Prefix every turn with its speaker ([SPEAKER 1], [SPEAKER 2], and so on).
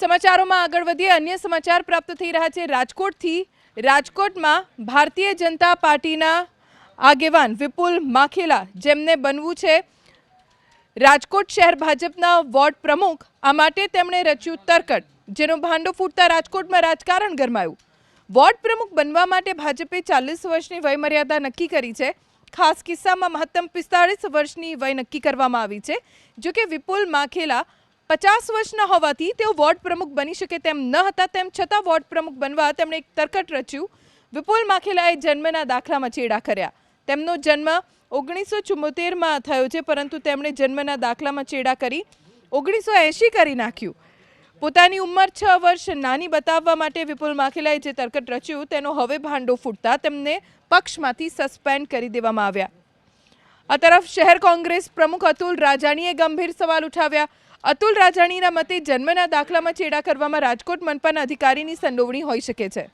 [SPEAKER 1] સમાચારોમાં આગળ વધીએ. અન્ય સમાચાર પ્રાપ્ત થઈ રહ્યા છે. રાજકોટથી રાજકોટમાં ભારતીય જનતા પાર્ટીના આગેવાન વિપુલ માખેલા, જેમને બનવું છે રાજકોટ શહેર ભાજપના વોર્ડ પ્રમુખ, આ માટે તેમણે રચ્યું તરકટ, જેનો ભાંડો ફૂટતા રાજકોટમાં રાજકારણ ગરમાયું. વોર્ડ પ્રમુખ બનવા માટે ભાજપે ચાલીસ વર્ષની વયમર્યાદા નક્કી કરી છે. ખાસ કિસ્સામાં મહત્તમ પિસ્તાળીસ વર્ષની વય નક્કી કરવામાં આવી છે. જો કે વિપુલ માખેલા પચાસ વર્ષના હોવાથી તેઓ વોર્ડ પ્રમુખ બની શકે તેમ ન હતા તેમ છતાં વોર્ડ પ્રમુખ બનવા તેમણે એક તરકટ રચ્યું. વિપુલ માખેલાએ જન્મના દાખલામાં ચેડા કર્યા. તેમનો જન્મ ઓગણીસો ચુમ્મોતેરમાં થયો છે, પરંતુ તેમણે જન્મના દાખલામાં ચેડા કરી ઓગણીસો એંશી કરી નાખ્યું. પોતાની ઉંમર છ વર્ષ નાની બતાવવા માટે વિપુલ માખેલાએ જે તરકટ રચ્યું, તેનો હવે ભાંડો ફૂટતા તેમને પક્ષમાંથી સસ્પેન્ડ કરી દેવામાં આવ્યા. આ તરફ શહેર કોંગ્રેસ પ્રમુખ અતુલ રાજાણીએ ગંભીર સવાલ ઉઠાવ્યા. અતુલ રાજાણીના મતે જન્મના દાખલામાં ચેડા કરવામાં રાજકોટ મનપાના અધિકારીની સંડોવણી હોઈ શકે છે.